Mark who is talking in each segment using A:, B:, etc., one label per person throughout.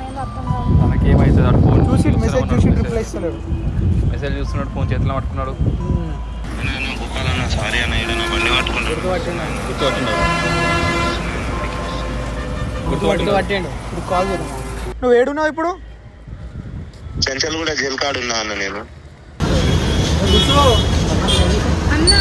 A: వాడు ఫోన్
B: చూసి మెసేజ్ చూసి రిప్లై ఇస్తలేడు.
A: మెసేజ్ చూస్తున్నాడు ఫోన్ చేతిలో పట్టుకున్నాడు.
C: సారీ అన్న ఈడ నా బండి పట్టుకుంటాడు
A: గుర్తుపట్టిండు
B: పట్టిండు ఇప్పుడు కాల్ నువ్వు ఏడున్నావు ఇప్పుడు?
C: చెంచల్ కూడా జైలు కాడు ఉన్నా అన్న నేను.
D: అన్న.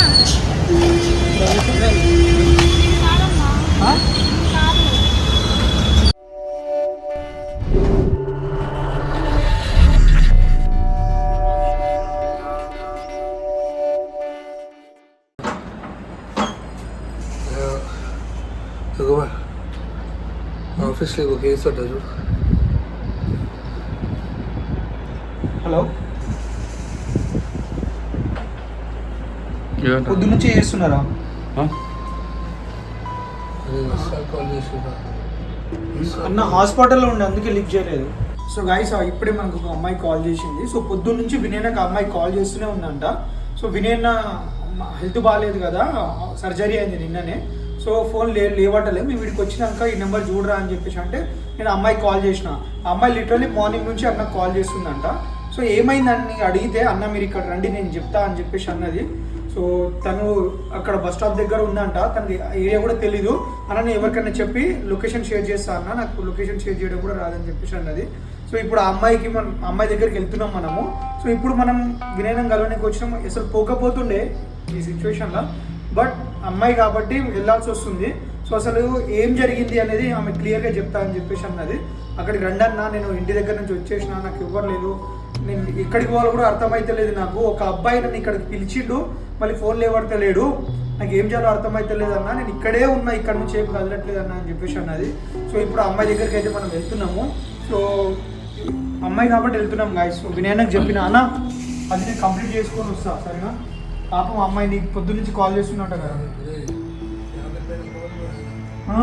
E: ఆఫీస్లో ఒక కేసు చూడు.
B: హలో? పొద్దు నుంచి చేస్తున్నారా?
E: కాల్ చేసి
B: అన్న హాస్పిటల్లో ఉండే అందుకే లిఫ్ట్ చేయలేదు. సో గైస్ ఇప్పుడే మనకు ఒక అమ్మాయి కాల్ చేసింది. సో పొద్దున్న నుంచి వినయనకు అమ్మాయి కాల్ చేస్తూనే ఉందంట. సో వినయన హెల్త్ బాగాలేదు కదా సర్జరీ అయింది నిన్ననే. సో ఫోన్ లే లేవటలే మేము వీడికి వచ్చినాక ఈ నెంబర్ చూడరా అని చెప్పేసి అంటే నేను అమ్మాయికి కాల్ చేసిన. అమ్మాయి లిటరలీ మార్నింగ్ నుంచి అన్న కాల్ చేస్తుందంట. సో ఏమైందని అడిగితే అన్న మీరు ఇక్కడ రండి నేను చెప్తా అని చెప్పేసి అన్నది. సో తను అక్కడ బస్ స్టాప్ దగ్గర ఉందంట. తనకి ఏరియా కూడా తెలీదు. అన్న నేను ఎవరికైనా చెప్పి లొకేషన్ షేర్ చేస్తా అన్న. నాకు లొకేషన్ షేర్ చేయడం కూడా రాదని చెప్పేసి అన్నది. సో ఇప్పుడు ఆ అమ్మాయికి మనం అమ్మాయి దగ్గరికి వెళ్తున్నాం మనము. సో ఇప్పుడు మనం వినయనం కలవడానికి వచ్చినాం. అసలు పోకపోతుండే ఈ సిచ్యువేషన్లో. బట్ అమ్మాయి కాబట్టి వెళ్ళాల్సి వస్తుంది. సో అసలు ఏం జరిగింది అనేది ఆమె క్లియర్గా చెప్తా అని చెప్పేసి అన్నది. అక్కడికి రండి అన్న నేను ఇంటి దగ్గర నుంచి వచ్చేసిన నాకు ఇవ్వలేదు నేను ఎక్కడికి పోవాలో కూడా అర్థమైతలేదు నాకు. ఒక అబ్బాయి నన్ను ఇక్కడికి పిలిచిండు మళ్ళీ ఫోన్ లేవడతలేడు. నాకు ఏం చేయాలో అర్థమైతలేదు అన్న నేను ఇక్కడే ఉన్నా ఇక్కడ నుంచి ఏం కదలట్లేదు అన్న అని చెప్పేసి అన్నది. సో ఇప్పుడు అమ్మాయి దగ్గరికి అయితే మనం వెళ్తున్నాము. సో అమ్మాయి కాబట్టి వెళ్తున్నాం గాయస్ సో వినయనకు చెప్పిన అన్న అది నేను కంప్లీట్ చేసుకొని వస్తా సరేనా? పాపం అమ్మాయి నీకు పొద్దు నుంచి కాల్ చేస్తున్నట్ట కదా. ఆ?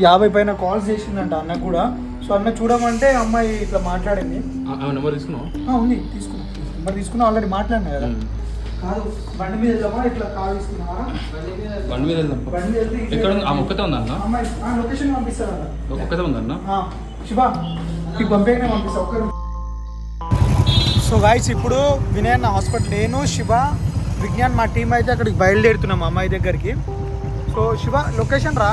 B: యాభై పైన కాల్స్ చేసిందంట అన్న కూడా. సో అన్న చూడమంటే అమ్మాయి ఇట్లా మాట్లాడింది.
A: నెంబర్ తీసుకున్నావు?
B: ఆ, ఉంది తీసుకున్నా. మరి తీసుకున్నా ఆల్రెడీ మాట్లాడినా కదా. కాదు బండి మీద వెళ్దామా ఇట్లా కాల్ తీసుకున్నావా
A: బండి మీద వెళ్దాం.
B: బండి వెళ్తే
A: ఎక్కడ ఉంది? ఆమె ఒక్కతే ఉందా అన్న?
B: అమ్మాయి ఆ, లొకేషన్ పంపిస్తారా
A: ఒక్కతే ఉందన్న
B: శివ మీకు పంపేగానే పంపిస్తా. ఒక్క సో గాయస్ ఇప్పుడు వినయన్న హాస్పిటల్ నేను శివ విజ్ఞాన్ మా టీం అయితే అక్కడికి బయలుదేరుతున్నాం అమ్మాయి దగ్గరికి. సో శివ లొకేషన్ రా?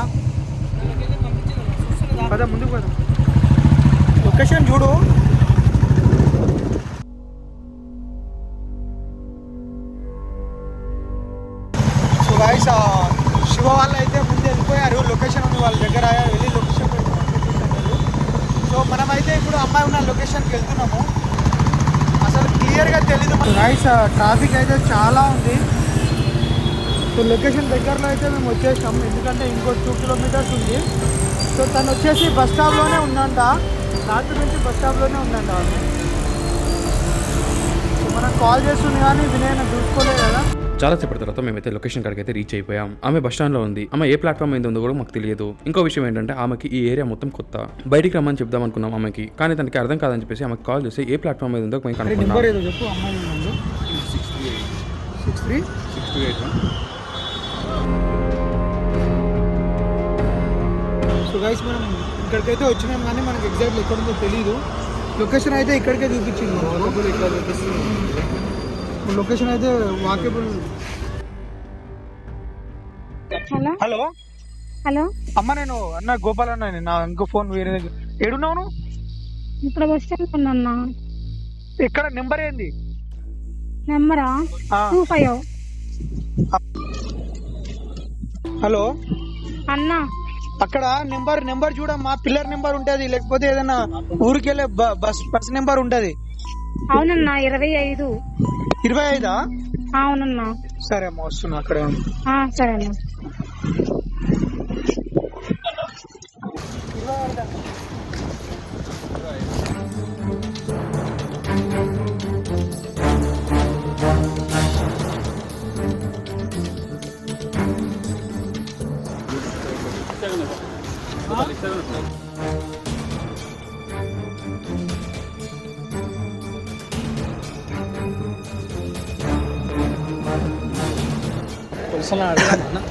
B: పద ముందుకు పద. లొకేషన్ చూడు. సో గాయస్ శివ వాళ్ళు అయితే ముందు వెళ్ళిపోయారు. లొకేషన్ ఉంది వాళ్ళ దగ్గర వెళ్ళి లొకేషన్ సో మనమైతే ఇప్పుడు అమ్మాయి ఉన్న లొకేషన్కి వెళ్తున్నాము. అసలు క్లియర్గా తెలీదు. రైస్ ట్రాఫిక్ అయితే చాలా ఉంది. సో లొకేషన్ దగ్గరలో అయితే మేము వచ్చేసాము ఎందుకంటే ఇంకో టూ కిలోమీటర్స్ ఉంది. సో తను వచ్చేసి బస్ స్టాప్లోనే ఉందంట. రాత్రి నుంచి బస్ స్టాప్లోనే ఉందంట ఆమె. సో మనం కాల్ చేస్తుంది కానీ వినయన చూసుకోలేదు కదా.
F: చాలా సేపటి తర్వాత మేమైతే లొకేషన్ కాడికి అయితే రీచ్ అయిపోయాం. ఆమె బస్ స్టాండ్లో ఉంది. ఆమె ఏ ప్లాట్ఫామ్ మీద ఉందో కూడా మాకు తెలియదు. ఇంకో విషయం ఏంటంటే ఆమెకి ఈ ఏరియా మొత్తం కొత్త. బయటికి రమ్మని చెప్దాం అనుకున్నాం ఆమెకి. కానీ తనకి అర్థం కాదని చెప్పేసి ఆమెకి కాల్ చేసి ఏ ప్లాట్ఫామ్ మీద ఉందో మేము కనుక్కున్నాం
B: six three
A: six two eight
B: so guys మనం ఇక్కడికైతే వచ్చినాం కానీ మనకి ఎగ్జాక్ట్లీ ఎక్కడ ఉందో తెలియదు లొకేషన్ అయితే ఇక్కడికే చూపించింది. ఇక్కడ చూపిస్తుంది లొకేషన్ అయితే వాకబుల్
D: హలో?
B: హలో?
D: హలో?
B: అమ్మ నేను అన్న గోపాల్ అన్న నా ఇంకో ఫోన్ వేరే దగ్గర. ఏడున్నావు నువ్వు?
D: ఇప్పుడు బస్ స్టాండ్ ఉందన్న
B: ఎక్కడ? నెంబర్ ఏంది?
D: నెంబరా?
B: ఆ,
D: టూ ఫైవ్.
B: హలో?
D: అన్న.
B: అక్కడ నెంబర్ నెంబర్ చూడమ్మా. పిల్లర్ నెంబర్ ఉంటది. లేకపోతే ఏదైనా ఊరికి వెళ్ళే బ- బస్ బస్ నెంబర్ ఉంటది.
D: అవునన్నా ఇరవై ఐదు.
B: ఇరవై ఐదా
D: అవునన్నా
B: సరే అమ్మ వస్తున్నా అక్కడే
D: సరే అన్న
B: Alexander. అసలు అడగమన్నా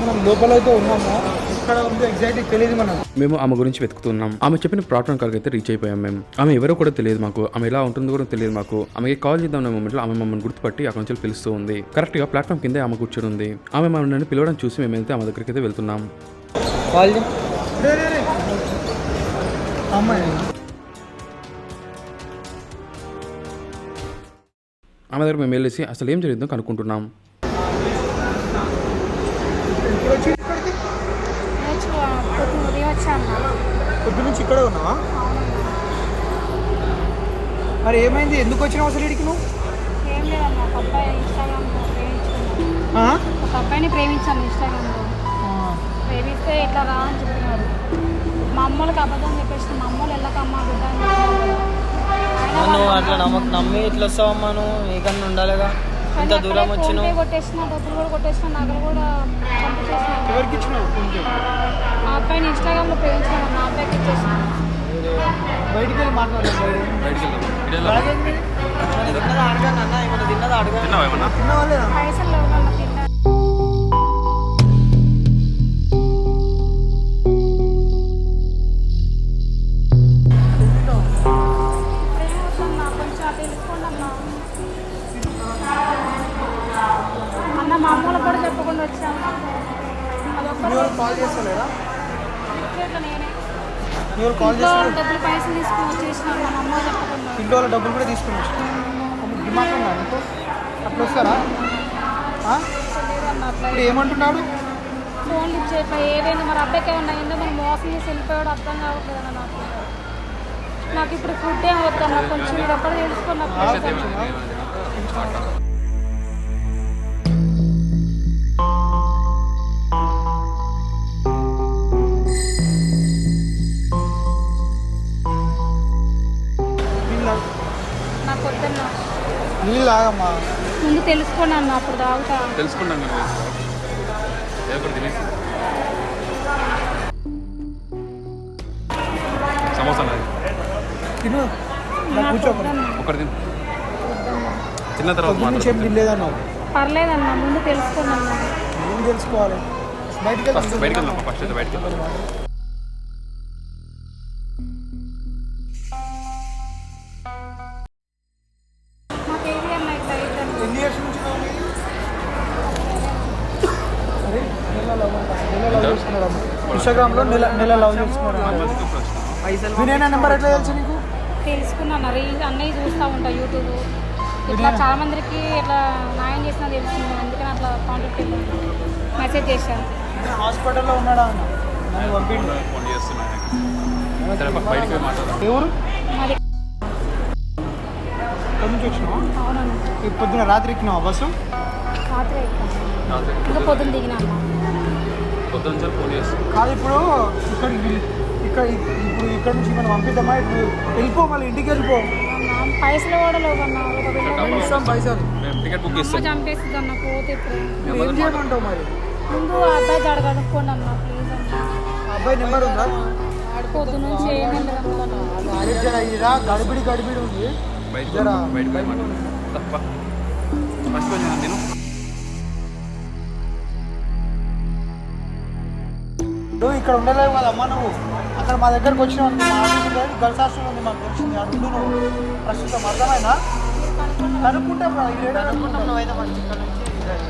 B: మనం లోపలైతే ఉన్నాము? ఎక్కడ ఉందో ఎగ్జాక్ట్లీ తెలియదు మనకు.
F: మేము ఆమె గురించి వెతుకుతున్నాం. ఆమె చెప్పిన ప్లాట్ఫామ్ కాడికి అయితే రీచ్ అయిపోయాం మేము. ఆమె ఎవరో కూడా తెలియదు మాకు. ఆమె ఎలా ఉంటుందో కూడా తెలియదు మాకు. ఆమెకి కాల్ చేద్దాం అనే మూమెంట్లో ఆమె మమ్మల్ని గుర్తుపట్టి అక్కడ నుంచి పిలుస్తూ ఉంది. కరెక్ట్గా ప్లాట్ఫామ్ కిందే ఆమె కూర్చొని ఉంది ఆమె మమ్మల్ని పిలవడం చూసి మేమైతే ఆమె దగ్గరికి అయితే వెళ్తున్నాం ఆమె దగ్గర మేము వెళ్ళేసి అసలు ఏం జరిగిందో కనుక్కుంటున్నాం
B: ఇప్పుడు వచ్చి ఇక్కడికి
D: పొద్దున ఉదయం వచ్చా అన్న
B: పొద్దు నుంచి ఇక్కడే ఉన్నావా? మరి ఏమైంది? ఎందుకు వచ్చినావు అసలు ఇడికి నువ్వు?
D: ఏం లేదన్న ఒక అబ్బాయిని ప్రేమించాను ఇన్స్టాగ్రామ్లో ప్రేమిస్తే ఇట్లా రా అని చెప్పినారు మా అమ్మోళ్ళకి అబద్ధం చెప్పేసి మా అమ్మోళ్ళు వెళ్ళకమ్మా బిడ్డ
G: నువ్వు అట్లా నమ్మకం నమ్మి ఇట్లా వస్తావమ్మా నువ్వు? ఏకన్నా ఉండాలిగా. ఇంత దూరం
D: ఫోన్పే కొట్టేసిన డబ్బులు కూడా కొట్టేసిన నగలు కూడా
B: ఎవరికి ఫోన్పే?
D: ఆ అబ్బాయిని ఇన్స్టాగ్రామ్లో ప్రేమించాను నా అబ్బాయికి ఇచ్చేసిన.
B: బయటికి వెళ్ళి మాట్లాడలేదు
A: బయటికి
G: అడగండి అన్న ఏమైనా తిన్నదా అడగండి
A: ఏమన్నా
D: పైసలు
B: కాల్ చేస్తలేదా? కాల్ చేస్తారు
D: డబ్బులు పైసలు తీసుకొని వచ్చేసినాను మా అమ్మ చెప్పకుండా.
B: ఇంట్లో వాళ్ళ డబ్బులు కూడా తీసుకుని డిమాండ్ ఉందా నీకు అట్లా వస్తారా? ఇప్పుడు ఏమంటున్నాడు?
D: ఫోన్ లిఫ్ట్ చేయట్లా ఏదైనా మరి అబ్బాయికి ఏమన్నా అయిందో మరి మోసం చేసి వెళ్ళిపోయాడు అర్థం కావట్లేదు నాకు. నాకు ఇప్పుడు ఫుడ్ ఏం కొంచెం మీరు ఎప్పుడు తెలుసుకున్నప్పుడు
B: నీళ్ళు ఆగమ్మా
D: ముందు తెలుసుకోండి అన్న అప్పుడు తాగుతా.
A: తెలుసుకుంటాం కదా. తినేసి సమోసా నాది.
B: తిను. ఇలా కూర్చో.
A: ఒకటి తిను. తిన్న తర్వాత
B: పొద్దు నుంచి ఏం
A: మాట్లాడుకుందాం.
B: తినలేదన్నావు?
D: పర్లేదన్న ముందు తెలుసుకోండి అన్న.
B: ఏం తెలుసుకోవాలి? బయటికి
A: ఫస్ట్ బయటికి వెళ్దాం ఫస్ట్ అయితే బయటికి వెళ్దాం.
B: ఇన్స్టాగ్రామ్లో నెల నెల లవ్ చేసుకున్నారు వినయన నెంబర్ ఎట్లా తెలుసు నీకు?
D: తెలుసుకున్నాను రీల్స్ అన్నీ చూస్తూ ఉంటా యూట్యూబ్. ఇట్లా చాలా మందికి ఇట్లా న్యాయం చేసినా తెలిసింది అందుకని అట్లా కాంటాక్ట్ మెసేజ్ చేశాను.
B: హాస్పిటల్లో ఉన్నాడా ఎవరు? పొద్దున రాత్రి ఎక్కినావా బస్సు?
D: రాత్రి ఇంకా పొద్దున్న దిగినా
A: పొద్దున్న నుంచి ఫోన్ చేస్తాను
B: కాదు ఇప్పుడు ఇక్కడ ఇక్కడ ఇప్పుడు ఇక్కడ నుంచి మనం పంపిద్దామా? ఇప్పుడు వెళ్ళిపో మళ్ళీ ఇంటికి వెళ్ళిపో.
D: పైసలు కూడా లేవు అన్న ఒక వెళ్ళి
B: ఇస్తాం పైసలు.
A: మేము టికెట్ బుక్
D: అమ్మ
A: చేస్తాం.
D: చంపేస్తుంది అన్న పోతే ఇప్పుడు.
B: నువ్వు ఏం చేయమంటావు మరి?
D: ముందు అబ్బాయి జాడ కనుక్కోండి అన్న ప్లీజ్ అన్న.
B: ఆ అబ్బాయి నెంబర్ ఉందా?
D: పొద్దు నుంచి
B: గడిబిడి గడిబిడి ఉంది.
A: తప్ప. కొంచెం
B: నువ్వు ఇక్కడ ఉండలేవు కదా అమ్మ నువ్వు. అక్కడ మా దగ్గరకు లేదు గర్ల్స్ హాస్టల్ ఉంది మాకు తెలిసింది అడుగు నువ్వు. ప్రస్తుతం అర్థమైనా కనుక్కుంటాం కనుక్కుంటాం
G: నువ్వైతే మంచి ఇక్కడ నుంచి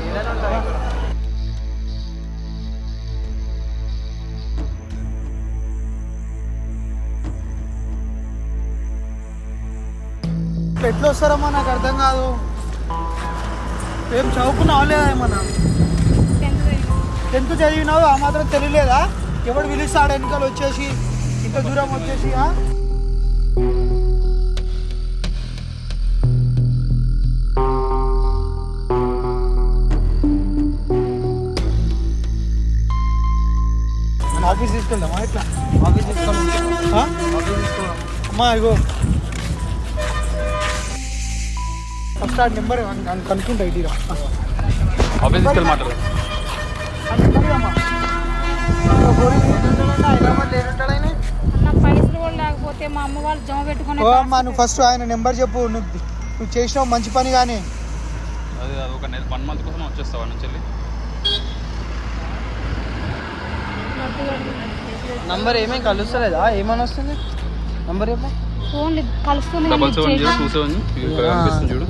G: ఏదైనా ఉంటాయి
B: ఇట్లా ఎట్లా వస్తారమ్మా? నాకు అర్థం కాదు. ఏం చదువుకున్నావా లేదా ఏమన్నా? టెన్త్ చదివినావు ఆ మాత్రం తెలియలేదా? ఎవడు పిలుస్తాడు వెనకాల వచ్చేసి ఇంత దూరం వచ్చేసి ఆఫీస్ తీసుకెళ్దామా ఇట్లా?
G: ఆఫీస్ తీసుకున్నాం
B: అమ్మా ఇగో. ఫస్ట్ ఆ నెంబర్ కనుక్కుంటా ఇటీరా
A: ఆఫీస్ తీసుకెళ్ళి
B: నెంబర్ అమ్మా. నువ్వు ఫస్ట్ ఆయన నెంబర్ చెప్పు. నువ్వు నువ్వు చేసినావు మంచి పని కానీ.
A: అది అది ఒక నెల వన్ మంత్ కోసం వచ్చేస్తావా నుంచి
G: నంబర్ ఏమేం కలుస్తలేదా? ఏమని వస్తుంది? నంబర్ ఏమో
D: ఫోన్ కలుస్తుంది
A: చూడు.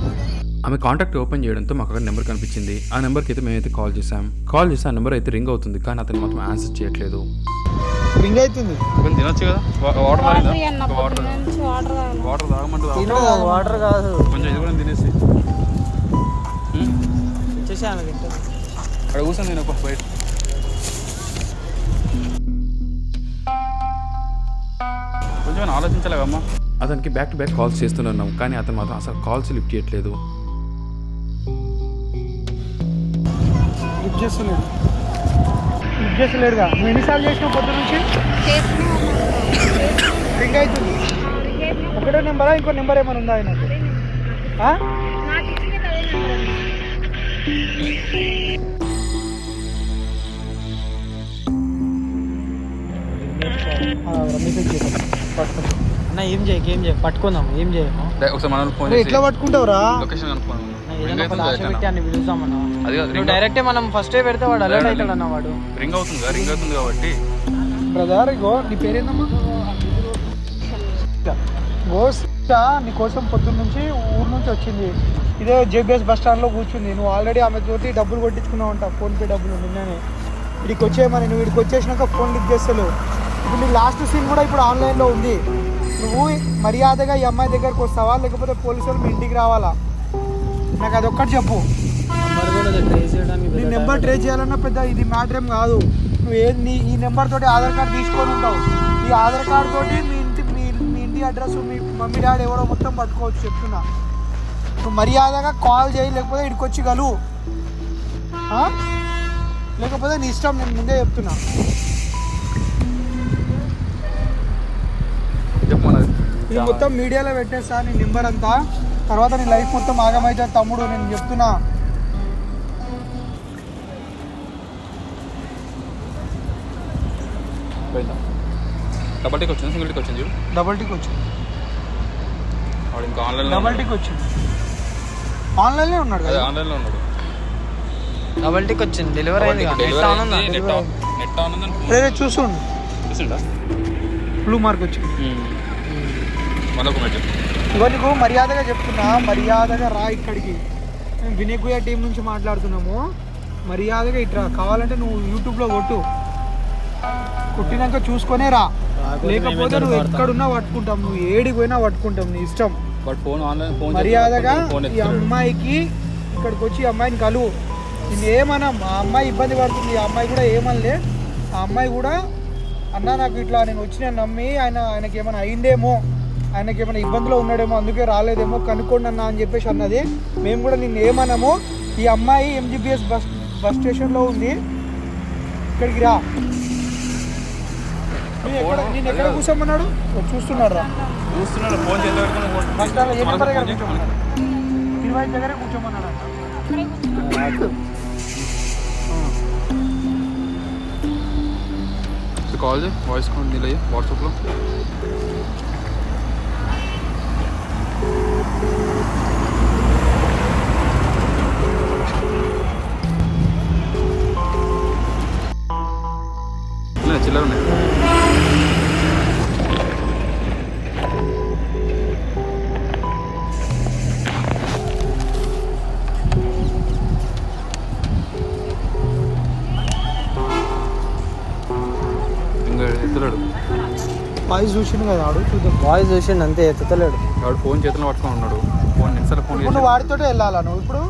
F: ఆమె కాంటాక్ట్ ఓపెన్ చేయడంతో మాకు అక్కడ నెంబర్ కనిపించింది. ఆ నెంబర్కి అయితే మేమైతే కాల్ చేసాం కాల్ చేస్తే ఆ నెంబర్ అయితే రింగ్ అవుతుంది కానీ అతను మాత్రం ఆన్సర్ చేయట్లేదు.
B: రింగ్ అవుతుంది?
A: కొంచెం తినొచ్చు కదా? వాటర్
D: వాటర్
A: వాటర్ తాగమంటే
G: కాదు.
A: కొంచెం ఇది కూడా తినేసి. అక్కడ కూర్చొని నేను ఒక బయట. కొంచెం ఆలోచించలేవమ్మా.
F: అతనికి బ్యాక్ టు బ్యాక్ కాల్స్ చేస్తున్నాం కానీ అతను మాత్రం అసలు కాల్స్ లిఫ్ట్ చేయట్లేదు.
B: లిఫ్ట్ చేస్తలేడు లిఫ్ట్ చేస్తలేడుగా నువ్వు ఎన్నిసార్లు చేసినావు పొద్దు నుంచి?
D: చేసినా
B: రింగ్ అవుతుంది ఒకటే నెంబరా ఇంకో నెంబర్ ఏమైనా ఉందా ఆయన
D: నాకు ఇచ్చింది అదే నెంబర్ అన్న.
B: మెసేజ్ చేద్దాం పట్టుకుంటాం
G: అన్న ఏం చేయకు ఏం చేయకు పట్టుకుందాం ఏం చేయము
B: ఎట్లా పట్టుకుంటావురా?
A: లొకేషన్ కనుక్కోను
G: పిలుస్తామన్న
A: అది
G: డైరెక్టే మనం ఫస్టే పెడితే వాడు అలర్ట్ అవుతాడు అన్న వాడు
A: రింగ్ అవుతుంది కదా రింగ్ అవుతుంది కాబట్టి.
B: బ్రదర్ ఇగో నీ పేరేందమ్మా? గోస్టా నీ కోసం పొద్దున్న నుంచి ఊరు నుంచి వచ్చింది. ఇదే జేబీఎస్ బస్ స్టాండ్లో కూర్చుంది. నువ్వు ఆల్రెడీ ఆమె తోటి డబ్బులు కొట్టించుకున్నావు అంట. ఫోన్పే డబ్బులు నిన్ననే. ఇక్కడికి వచ్చేయమని నువ్వు ఇక్కడికి వచ్చేసినాక ఫోన్ లిఫ్ట్ చేస్తలేవు. ఇప్పుడు నీ లాస్ట్ సీన్ కూడా ఇప్పుడు ఆన్లైన్లో ఉంది. నువ్వు మర్యాదగా ఈ అమ్మాయి దగ్గరకు వస్తావా? లేకపోతే పోలీసులు మీ ఇంటికి రావాలా? నాకు అదొక్కటి చెప్పు.
G: కూడా ట్రేస్ చేయడానికి
B: నీ నెంబర్ ట్రేస్ చేయాలన్నా పెద్ద ఇది మ్యాటర్ ఏం కాదు. నువ్వు ఏ నీ ఈ నెంబర్ తోటి ఆధార్ కార్డు తీసుకొని ఉంటావు. ఈ ఆధార్ కార్డు తోటి మీ ఇంటి మీ మీ ఇంటి అడ్రస్ మీ మమ్మీ డాడీ ఎవరో మొత్తం పట్టుకోవచ్చు చెప్తున్నా. నువ్వు మర్యాదగా కాల్ చేయి లేకపోతే ఇక్కడికి వచ్చి కలువు ఆ? లేకపోతే నీ ఇష్టం నేను ముందే చెప్తున్నా.
A: చెప్పు
B: ఇది మొత్తం మీడియాలో పెట్టేస్తా నీ నెంబర్ అంతా. తర్వాత నీ లైఫ్ మొత్తం ఆగమైతే తమ్ముడు నేను చెప్తున్నా.
A: డబల్ టిక్ వచ్చింది? సింగిల్ టిక్ వచ్చింది? చూడు
B: డబల్ టిక్ వచ్చింది.
A: వాడు ఇంకా ఆన్లైన్లో
B: డబల్ టిక్ వచ్చింది. ఆన్లైన్లో ఉన్నాడు
A: అదే
B: కదా?
A: ఆన్లైన్లో ఉన్నాడు.
G: డబల్ టిక్ వచ్చింది. డెలివరీ అయింది నెట్ ఆన్ ఉందా
A: నెట్ ఆన్ నెట్ ఆన్ ఉందని చూసిండా
B: బ్లూ మార్క్ వచ్చింది.
A: మళ్ళీ ఒక మెట్
B: ఇగో నీకు మర్యాదగా చెప్తున్నా మర్యాదగా రా ఇక్కడికి. మేము వినయకుయ టీం నుంచి మాట్లాడుతున్నాము. మర్యాదగా ఇట్రా కావాలంటే నువ్వు యూట్యూబ్లో కొట్టు. కొట్టినాక చూసుకొనే రా. లేకపోతే నువ్వు ఎక్కడున్నా పట్టుకుంటాం. నువ్వు ఏడికి పోయినా పట్టుకుంటాం నీ ఇష్టం.
A: బట్ ఫోన్ ఆన్లైన్ ఫోన్
B: మర్యాదగా ఈ అమ్మాయికి ఇక్కడికి వచ్చి ఈ అమ్మాయిని కలువు. నేను ఏమన్నా ఆ అమ్మాయి ఇబ్బంది పడుతుంది. ఆ అమ్మాయి కూడా ఏమనలే. ఆ అమ్మాయి కూడా అన్న నాకు ఇట్లా నేను వచ్చి నమ్మి ఆయన ఆయనకి ఏమైనా అయిందేమో. ఆయనకి ఏమైనా ఇబ్బందిలో ఉన్నాడేమో అందుకే రాలేదేమో కనుక్కోండి అన్న అని చెప్పేసి అన్నది. మేము కూడా నిన్ను ఏమన్నాము ఈ అమ్మాయి ఎంజీబీఎస్ బస్ బస్ స్టేషన్లో ఉంది. ఇక్కడికి రా. నేను ఎక్కడ నేను ఎక్కడ కూర్చోమన్నాడు? చూస్తున్నాడు రా.
A: చూస్తున్నాడు ఫోన్ చేతి పెట్టుకుని ఫోన్
B: బస్ స్టాండ్లో ఏ నెంబర్ దగ్గర. కూర్చోమన్నాడు? ఇరవై దగ్గర.
A: కాల్ చేయి వాయిస్ కాల్ నీళ్ళు వాట్సాప్లో. చిల్లర ఉన్నాయి. ఇంకా ఎత్తులాడు.
B: వాయిస్ చూసిండు కదా ఆడు చూద్దాం.
G: వాయిస్ చూసిండు అంతే ఎత్తుతలేడు
A: వాడు ఫోన్ చేతిలో పట్టుకొని ఉన్నాడు. ఫోన్ నిమిషాలు ఫోన్ చేసి
B: నువ్వు వాడితోటే వెళ్ళాలా నువ్వు ఇప్పుడు?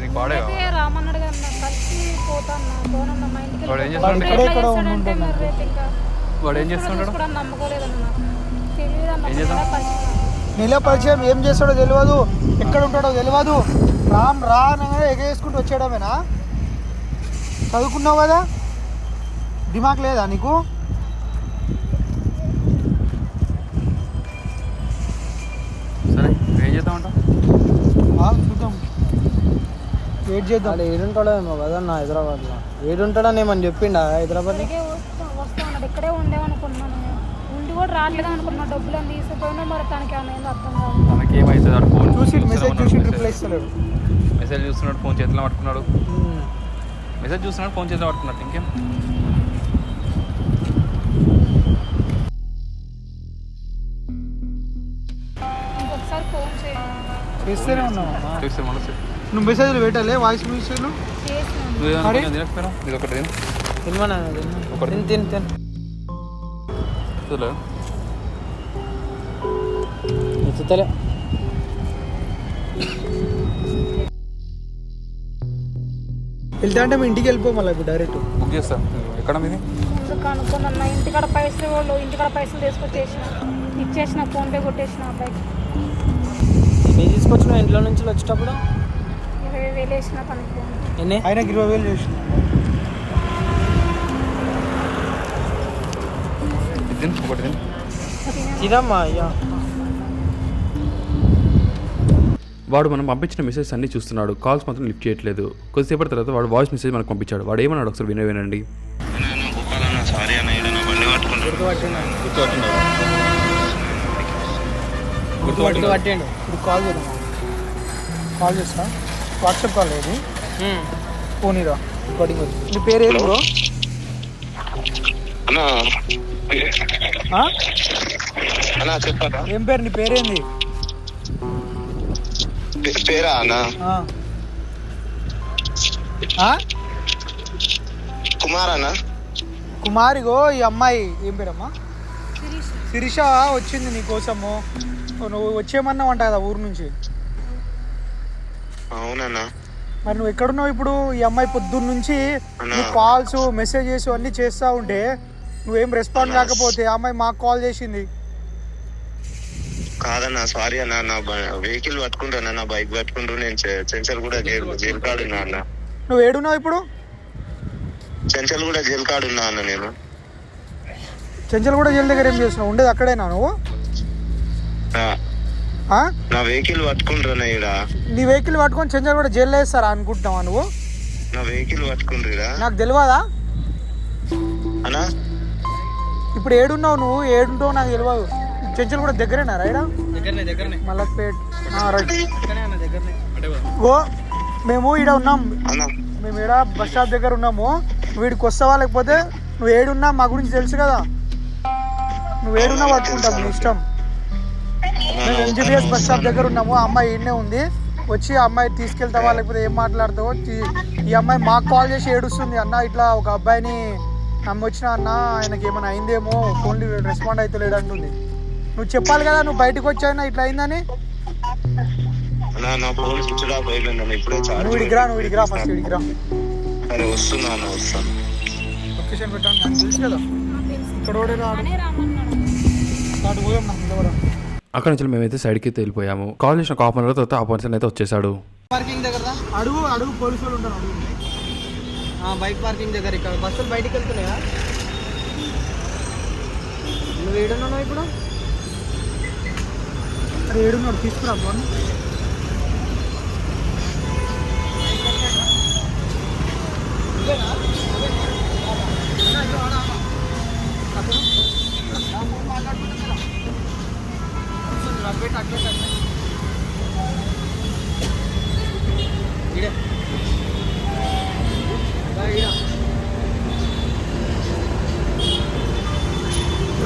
A: నీకు వాడే వాడు ఏం
D: చేస్తాడంటే
A: వాడు ఏం
D: అన్న,
A: ఏం చేద్దాం?
D: ఒకసారి పరిచయం.
B: ఏం చేస్తాడో తెలియదు. ఎక్కడ ఉంటాడో తెలియదు. రామ్ రా అనగానే ఎగేసుకుంటూ వచ్చేయడమేనా? చదువుకున్నావు కదా? దిమాక్ లేదా నీకు?
A: సరే ఏం చేద్దామంట
B: ఆ, చూద్దాం. ఏడ్ చేద్దాం.
G: వాడు ఏడుంటాడేమో కదా నా హైదరాబాద్లో. ఏడుంటాడని ఏమని చెప్పిండా హైదరాబాద్
D: ఇక్కడే ఉండేమనుకున్నాను నేను. ఉండి కూడా రావట్లేదు అనుకున్నా డబ్బులు అని తీసుకుపోయినా మరి తనకి ఏమైనా ఏందో అర్థం కాదు.
A: మనకి ఏమవుతుంది ఆడు ఫోన్
B: చూసి మెసేజ్ చూసి రిప్లై ఇస్తలేడు.
A: మెసేజ్ చూస్తున్నాడు ఫోన్ చేతిలో పట్టుకున్నాడు. మెసేజ్ చూస్తున్నాడు ఫోన్ చేతిలో పట్టుకున్నాడు. ఇంకేం?
D: ఇంకొకసారి ఫోన్ చేయండి
B: చేస్తూనే ఉన్నావమ్మా.
A: చూస్తే మనసు
B: నువ్వు మెసేజ్లు పెట్టాలి వాయిస్ మెసేజ్లు
A: తిను.
G: తిని. తిని. ఎత్తుతలే
B: వెళ్తా అంటే మీ ఇంటికి వెళ్ళిపో మళ్ళీ ఇప్పుడు డైరెక్ట్
A: బుక్ చేస్తా. ఎక్కడ మీది?
D: కనుక్కున్నా ఇంటికాడ పైసలు వాళ్ళు ఇంటికాడ పైసలు తీసుకొచ్చేసిన ఇచ్చేసిన ఫోన్పే కొట్టేసిన అబ్బాయికి.
G: తీసుకొచ్చిన ఇంట్లో నుంచి వచ్చేటప్పుడు.
D: వేలు వేసిన
G: ఎన్ని?
B: ఆయనకి ఇరవై వేలు చేసిన.
A: ఇది తిను ఒకటి తిను
G: తినమ్మా అయ్యా.
F: వాడు మనం పంపించిన మెసేజ్ అన్ని చూస్తున్నాడు. కాల్స్ మాత్రం లిఫ్ట్ చేయట్లేదు. కొద్దిసేపటి తర్వాత వాడు వాయిస్ మెసేజ్ మనకు పంపించాడు. వాడు ఏమన్నాడు ఒకసారి వినే వినండి.
C: సారీ అన్న బండి
B: చేద్దాం. కాల్ చేస్తా వాట్సాప్ కాల్ లేదు ఫోన్ ఇరా రికార్డింగ్ వచ్చి నీ పేరు ఏది బ్రో? ఏం పేరు నీ పేరేంది
C: పేరా అన్న? కుమార్ అన్న?
B: కుమారిగో ఈ అమ్మాయి ఏం పేరమ్మా? శిరీష. వచ్చింది నీ కోసము నువ్వు వచ్చేయమన్నావు అంట కదా ఊరు నుంచి.
C: అవునన్నా.
B: మరి నువ్వు ఎక్కడున్నావు ఇప్పుడు? ఈ అమ్మాయి పొద్దున్న నుంచి కాల్స్ మెసేజెస్ అన్నీ చేస్తూ ఉంటే నువ్వేం రెస్పాండ్ కాకపోతే ఆ అమ్మాయి మాకు కాల్ చేసింది.
C: కాదన్నా సారీ అన్న. నా వెహికల్ పట్టుకుంటాను నా బైక్ పట్టుకుంటూ నేను చెంచల్ కూడా జైలు కాడు ఉన్నా అన్న.
B: నువ్వు ఏడున్నావు ఇప్పుడు?
C: చెంచల్ కూడా జైలు కాడు ఉన్నా అన్న నేను.
B: చెంచల్ కూడా జైలు దగ్గర ఏం చేస్తున్నావు? ఉండేది అక్కడేనా నువ్వు?
C: నా-
B: ఆ?
C: నా వెహికల్ పట్టుకుంటారా ఈడ.
B: నీ వెహికల్ పట్టుకొని చెంచల్ కూడా జైలు వేస్తారా అనుకుంటున్నావా నువ్వు?
C: నా వెహికల్ పట్టుకుంటారా
B: నాకు తెలియదా
C: అన్నా?
B: ఇప్పుడు ఏడున్నావు నువ్వు? ఏడుంటావు నాకు తెలియదు చెంచల్ కూడా దగ్గరేనా రైడా
G: దగ్గరనే దగ్గరనే.
B: మల్లక్పేట్ ఓ మేము ఈడ ఉన్నాం.
C: అన్నా?
B: మేము ఈడ బస్ స్టాప్ దగ్గర ఉన్నాము. వీడికి వస్తావా లేకపోతే నువ్వు ఏడున్నా మా గురించి తెలుసు కదా. నువ్వు ఏడున్నా పట్టుకుంటాం నీ ఇష్టం. మేము ఎన్జిబిఎస్ బస్ స్టాప్ దగ్గర ఉన్నాము. ఆ అమ్మాయి ఈడనే ఉంది. వచ్చి ఆ అమ్మాయి తీసుకెళ్తావా లేకపోతే ఏం మాట్లాడతావో ఈ అమ్మాయి మాకు కాల్ చేసి ఏడుస్తుంది. అన్న ఇట్లా ఒక అబ్బాయిని నమ్మొచ్చిన అన్న ఆయనకి ఏమైనా అయిందేమో ఫోన్లు రెస్పాండ్ అయితే అంటుంది. నువ్వు చెప్పాలి కదా నువ్వు బయటకు వచ్చాయినా ఇట్లా అయిందని. నువ్వు ఇడికి రా నువ్వు ఇడికి రా ఫస్ట్
C: సరే వస్తాను
B: లొకేషన్ పెట్టాను నాకు తెలుసు కదా. ఇక్కడ పోదాం నాకు
F: అక్కడ నుంచి మేమైతే సైడ్కి వెళ్ళిపోయాము. కాల్ చేసిన ఒక అన్ తర్వాత ఆ పర్సన్ అయితే వచ్చేసాడు.
G: పార్కింగ్ దగ్గర
B: అడుగు అడుగు పోలీసులు ఉంటారు అడుగు.
G: బైక్ పార్కింగ్ దగ్గర ఇక్కడ. బస్సులు బయటికి వెళ్తున్నాయా? నువ్వు ఏడున్నావు ఇప్పుడు?
B: అరే ఏడున్నాడు తీసుకురా ఫోన్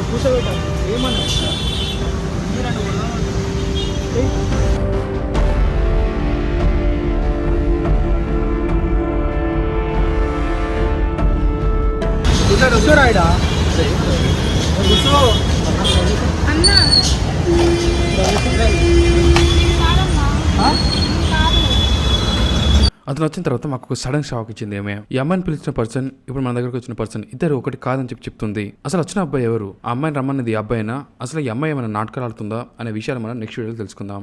B: కూర్చోబెట్టా ఏమన్నా కూర్చోడు కూర్చోరా ఇడా కూర్చో
D: అన్న కాదమ్మా
B: ఆ?
D: కాదు
F: అతను వచ్చిన తర్వాత మాకు ఒక సడన్ షాక్ ఇచ్చింది ఏమే ఈ అమ్మాయిని పిలిచిన పర్సన్ ఇప్పుడు మన దగ్గరకు వచ్చిన పర్సన్ ఇద్దరు ఒకటి కాదని చెప్పి చెప్తుంది. అసలు వచ్చిన అబ్బాయి ఎవరు? ఆ అమ్మాయిని రమ్మన్నది ఈ అబ్బాయినా? అసలు ఈ అమ్మాయి ఏమైనా నాటకాలు ఆడుతుందా? అనే విషయాలు మనం నెక్స్ట్ వీడియోలో తెలుసుకుందాం.